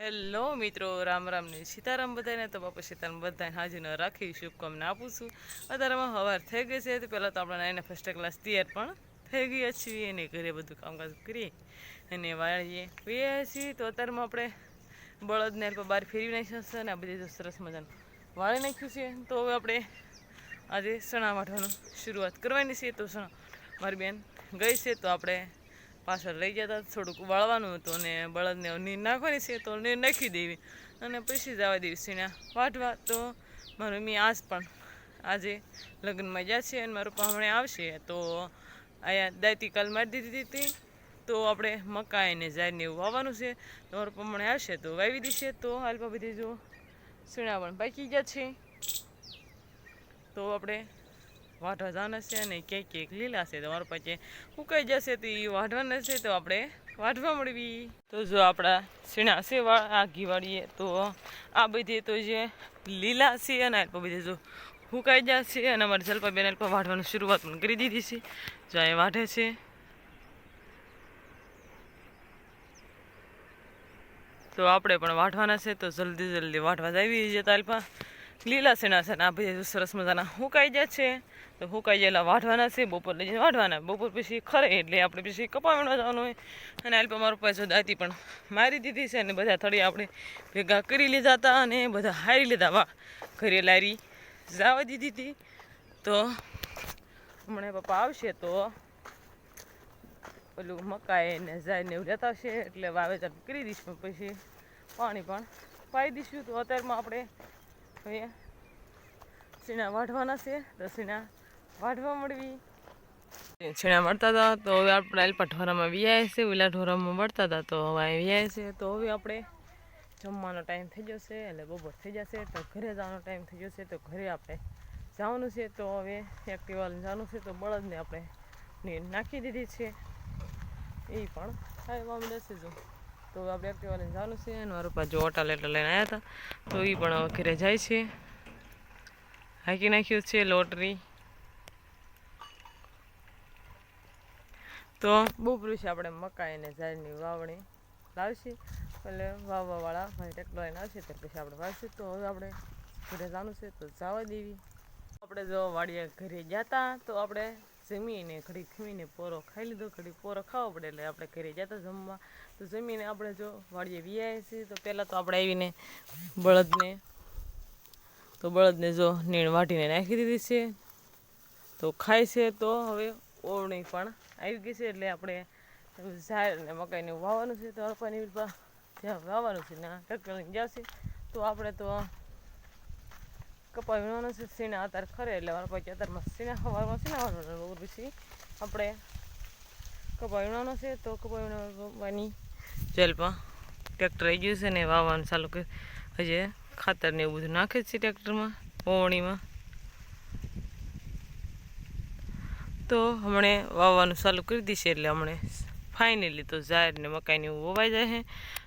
Hello મિત્રો, રામ રામ ને સીતારામ બધાને. તો બાપા સીતારામ બધાને હાજર રાખી શુભકામના આપું છું. અત્યારેમાં હવાર થઈ ગઈ છે, તો પહેલાં તો આપણે એને ફર્સ્ટ ક્લાસ તૈયાર પણ થઈ ગયા છીએ અને ઘરે બધું કામકાજ કરીએ અને વાળીએ પીએ છીએ. તો અત્યારમાં આપણે બળદને બહાર ફેરવી નાખ્યા છે અને આ બધી સરસ મજાનું વાળી નાખ્યું છે. તો હવે આપણે આજે સણા વાટવાનું શરૂઆત કરવાની છે. તો સણા મારી બેન ગઈ છે, તો આપણે પાછળ લઈ જતા થોડુંક વાળવાનું હતું અને બળદને નીર નાખવાની છે તો નીર નાખી દેવી. અને પછી જવા દેવી સીણા વાટવા તો મારું મમ્મી આજ પણ આજે લગ્નમાં જ્યાં છે અને મારું પામણે આવશે. તો અહીંયા દાયતી કાલ મારી દીધી હતી તો. આપણે મકાઈ ને જાયને એવું વાવવાનું છે. તો મારું પ્રમાણે આવશે તો વાવી દેશે. તો હાલ બધી જો સીણા પણ પાકી ગયા છે. તો આપણે વાઢવા જવાના છે અને ક્યાંક ક્યાંક લીલા છે તમારા પાસે ઉકાઈ જશે તો એ વાઢવાના છે તો આપણે વાઢવા મળવી. તો જો આપણા સીણા છે આ ઘીવાળીએ, તો આ બધી તો જે લીલા છે અને આ બધી જો હુકાઈ જશે અને અમારે જલપાબેન અલ્પા વાઢવાની શરૂઆત પણ કરી દીધી છે. જો એ વાઢે છે. તો આપણે પણ વાઢવાના છે તો જલ્દી જલ્દી વાઢવા જાવી જતા અલ્પા લીલા સેના છે આ સરસ મજાના હુકાઈ જાય છે. તો હુકાઈ ગયેલા વાઢવાના છે, બપોર લઈ જઈને વાઢવાના. બપોર પછી ખરે એટલે આપણે પછી કપાવવા જવાનું હોય. અને અલ્પ મારો પાસે દાતી પણ મારી દીધી છે અને બધા થળી આપણે ભેગા કરી લીધા હતા અને બધા હારી લીધા. વા ઘરે લારી જવા દીધી હતી. તો હમણાં પપ્પા આવશે તો પેલું મકાઈ ને જાય એવું લેતા આવશે. એટલે વાવેતર કરી દઈશું પછી. પાણી પણ પાઈ દઈશું તો અત્યારમાં આપણે હવે સીણા વાઢવાના છે, તો છીણા વાઢવા મળવી. છીણા મળતા હતા, તો હવે આપણે અલ્પા ઢોરામાં વ્યાય છે, ઉલા ઢોરામાં મળતા હતા, તો હવે વ્યાય છે. તો હવે આપણે જમવાનો ટાઈમ થઈ જશે, એટલે બપોર થઈ જશે, તો ઘરે જવાનો ટાઈમ થઈ જશે, તો ઘરે આપણે જવાનું છે. તો હવે એક્ટિવા જવાનું છે, તો બળદને આપણે નાખી દીધી છે. એ પણ ખાવા મળશે જો. તો આપણે એક્ટિવા લઈને છે અને મારું પાસે ઓટા લેટર લઈને આવ્યા હતા. તો એ પણ ઘરે જાય છે. હાકી નાખ્યું છે લોટરી તો બહુ છે આપણે મકાઈ અને ઝાડની વાવણી. લાવશી? એટલે વાવવાવાળા ભાઈ ટેકલો લઈને આવશે તો પછી આપણે વાવશું. તો હવે આપણે ઘરે જવાનું છે તો જવા દેવી. આપણે જો વાડીએ ઘરે ગયા હતા તો આપણે જમીને ઘડી ખમીને પોરો ખાઈ લીધો, ઘડી પોરો ખાવો પડે એટલે આપણે ઘરે જતા જમવા. તો જમીને આપણે જો વાડીએ વિયાએ છીએ તો પહેલાં તો આપણે આવીને બળદને, તો બળદને જો નીણ વાટીને નાખી દીધી છે. તો ખાય છે તો હવે ઓવણી પણ આવી ગઈ છે, એટલે આપણે ઝાડ ને મકાઈને વાવવાનું છે. તો વિરુદ્ધ ત્યાં વાવવાનું છે ને ટક્કર જશે. તો આપણે તો કપા વીણવાનો છે સીણા અત્યારે ખરે એટલે મારા પછી અત્યારમાં સીણા સવારમાં સીણા વાળવાનું પછી. આપણે કપા વીણવાનો છે તો કપા વીણવાની જેલમાં ટ્રેક્ટર આવી ગયું છે ને વાવવાનું ચાલુ કે હજી ખાતર ને એવું બધું નાખે છે ટ્રેક્ટરમાં ઓવણીમાં તો હમણે વાવવાનું ચાલુ કરી દીશે એટલે હમણે ફાઇનલી તો ઝાડ ને મકાઈને એવું વવાઈ જાય છે.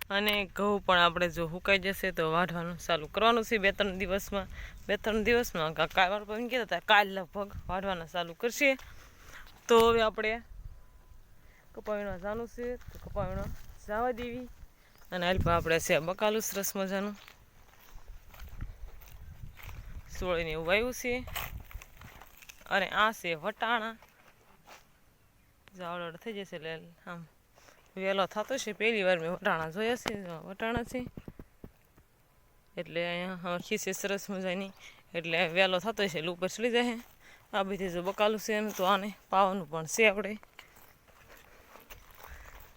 અને ઘઉં પણ આપણે જો સુકાઈ જશે તો વાઢવાનું ચાલુ કરવાનું છે બે ત્રણ દિવસમાં. બે ત્રણ દિવસમાં કાં કાલ એમ કહેતા હતા, કાલ લગભગ વાઢવાના ચાલુ કરશે. તો હવે આપણે કપાવીણા જાણું છે, તો કપાવીણા જવા દેવી. અને હાલપા આપણે છે બકાલું સરસ મજાનું. સોળીને એવું વાવ્યું છે. અને આ છે વટાણા. જાવડ થઈ જશે એટલે આમ વહેલો થતો છે, પહેલી વાર મેં વટાણા જોયા છે વટાણા છે. એટલે અહીંયા ખીસી સરસ મજાની. એટલે વહેલો થતો છે, એટલે ઉપર ચડી જાય આ બધી જો બકાલું છે એમ તો આને પાવાનું પણ છે આપણે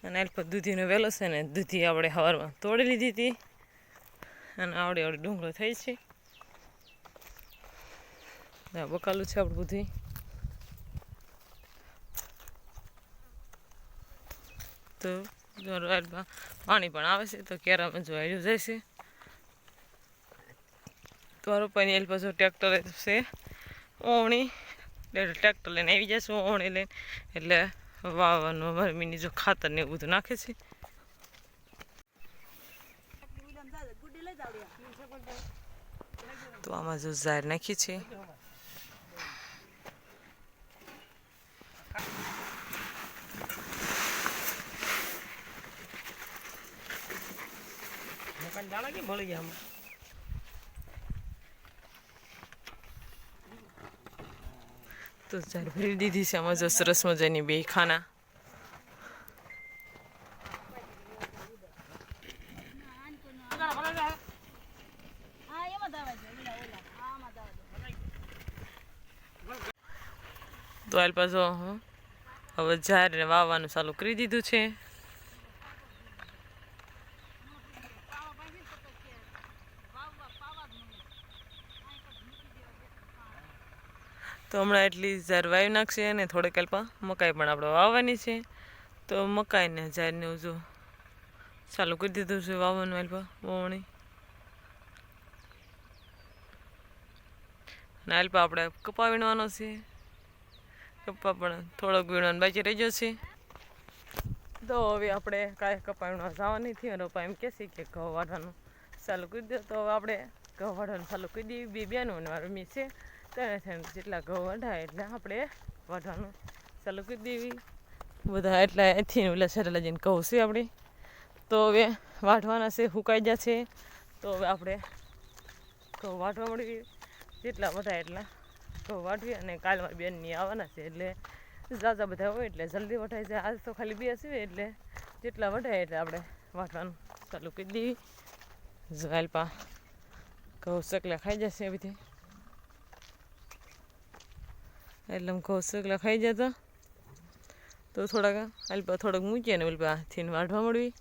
અને અલ્પ દૂધીનો વહેલો છે ને, દૂધી આપણે હવારમાં તોડી લીધી હતી. અને આવડે આવડે ડુંગળો થઈ છે. બકાલું છે આપણું બધું તો જો પાણી પણ આવે છે, તો કેરામાં જો આવ્યું જાય છે. તો પણ એલ પાછું ટ્રેક્ટર છે. ઓવણી ટ્રેક્ટર લઈને આવી જશે ઓવણી લઈને. એટલે વાવવાનું મરમીની જો ખાતર ને એવું બધું નાખે છે. તો આમાં જો ઝાર નાખી છે. કાંઈ દાણા કેમ ભળી ગયા તો ચાર ભરી દીધી છે આમાં જો સરસ મજાની બે ખાના. તો હાલ પાછો હવે ઝાડને વાવવાનું ચાલુ કરી દીધું છે. તો હમણાં એટલી ઝાર વાવી નાખશે અને થોડીક અલ્પા મકાઈ પણ આપણે વાવવાની છે. તો મકાઈને ઝાડને જો ચાલુ કરી દીધું છે વાવવાનું અલ્પા વાવણી. અને અલ્પા આપણે કપા વીણવાનો છે. કપા પણ થોડોક વીણવાનો બાકી રહી છે. તો હવે આપણે કાંઈ કપા વીણવા જવાની નથી. અને પપ્પા એમ કહેશે કે ઘઉં વાળવાનું ચાલુ કરી દો. તો હવે આપણે ઘઉં વાળવાનું ચાલુ કરી દઈએ. બે બેનું મારું મી છે. તેને થઈને જેટલા ઘઉં વઢાય એટલે આપણે વાઢવાનું ચાલુ કરી દેવી. બધા એટલા એથી ઓલા સરેલા જઈને ઘઉં છે આપણે. તો હવે વાઢવાના છે સુકાઈ છે. તો હવે આપણે ઘઉં વાઢવા મળવી જેટલા બધા એટલા ઘઉં વાઢવી અને કાલ મારી બેનની આવવાના છે એટલે ઝાઝા બધા હોય એટલે જલ્દી વઢાય છે આજ તો ખાલી બે છે એટલે જેટલા વઢાય એટલે આપણે વાઢવાનું ચાલુ કરી દેવી. ઝાલપા ઘઉં સકલા ખાઈ જશે બધી. એટલે આમ ઘઉં ખાઈ જતા. તો થોડાક અલ્પા થોડોક મૂકીએ ને અલ્પા હાથીને વાઢવા મળવી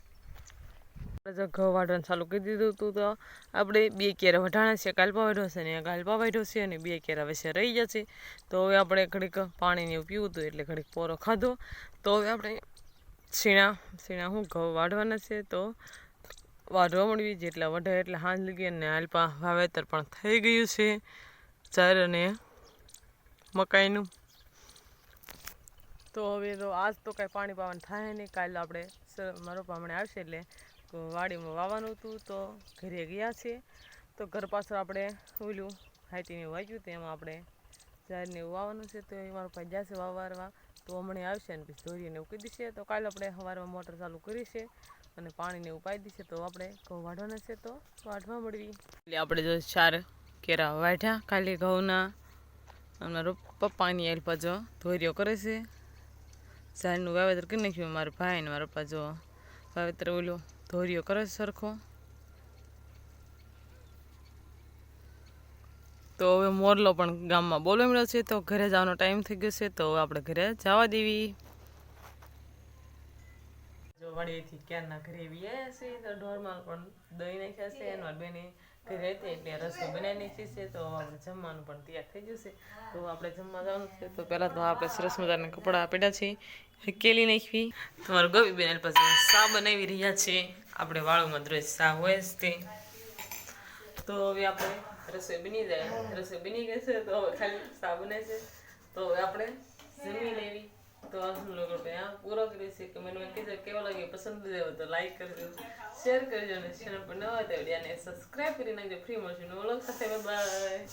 જો ઘઉં વાઢવાનું ચાલુ કરી દીધું હતું તો આપણે બે કેરા વઢાણા છે કાલપા વાઢ્યો છે ને કાલપા વાઢ્યો છે અને બે કેરા વચ્ચે રહી જશે. તો હવે આપણે ઘડીક પાણીને પીવું હતું એટલે ઘડીક પોરો ખાધો. તો હવે આપણે છીણા છીણા હું ઘઉં વાઢવાના છે તો વાઢવા મળવી જેટલા વઢે એટલે હાંજ લગી અને આલપા વાવેતર પણ થઈ ગયું છે. ચાર અને મકાઈનું. તો હવે તો આજ તો કાંઈ પાણી પાવાનું થાય નહીં. કાલે આપણે મારો પામણે આવશે એટલે વાડીમાં વાવવાનું હતું તો ઘરે ગયા છે. તો ઘર પાછળ આપણે ઓલું હાઈટીને વાંચ્યું તેમાં આપણે ઝાડને એવું વાવવાનું છે. તો એ મારો ભાઈ જશે વાવવા. તો હમણાં આવશે અને પછી ધોરીને એવું કીધી છે તો કાલે આપણે સવારમાં મોટર ચાલુ કરી છે અને પાણીને ઉપાય દીશે તો આપણે ઘઉં વાઢવાના છે તો વાઢવા મળવી. એટલે આપણે જો ચાર કેરા વાઢ્યા. કાલે ઘઉંના અમારો પપ્પાની હેલ્પ જો ધોરીઓ કરે છે. ઝાડનું વાવેતર કરી નાખ્યું મારા ભાઈ ને મારા પપ્પા વાવેતર ઓલું ધોરીઓ કરે છે સરખો. તો હવે મોરલો પણ ગામમાં બોલવા મળ્યો છે, તો ઘરે જવાનો ટાઈમ થઈ ગયો છે, તો આપણે ઘરે જવા દેવી. જો વાડીએથી ક્યારના ઘરે એવી છે તો ઢોરમાં પણ દહીં નાખ્યા છે એનો બેને ઘરે હતી એટલે રસોઈ બનાવી નાખી છે તો આપણે જમવાનું પણ તૈયાર થઈ જશે. તો આપણે જમવા જવાનું છે. તો પહેલાં તો આપણે સરસ મજાના કપડાં પડ્યા છે. કેલી નાખવી. તમારું ગવી બેન પછી સા બનાવી રહ્યા છે. આપણે વાળુમાં દરરોજ સા હોય જ તે. તો હવે આપણે રસોઈ બની જાય. રસોઈ બની ગઈ છે, તો હવે ખાલી સા બને છે. તો હવે આપણે જમી લેવી. તો આજનો લોકો ત્યાં પૂરો કરીએ છીએ કે મને કીધું કેવો લાગે પસંદ આવ્યો તો લાઈક કરજો શેર કરજો અને ચેનલ પર નવા હોય તો વિડીયોને સબસ્ક્રાઈબ કરી નાખજો ફ્રી મળશે નવો લોક સાથે બાય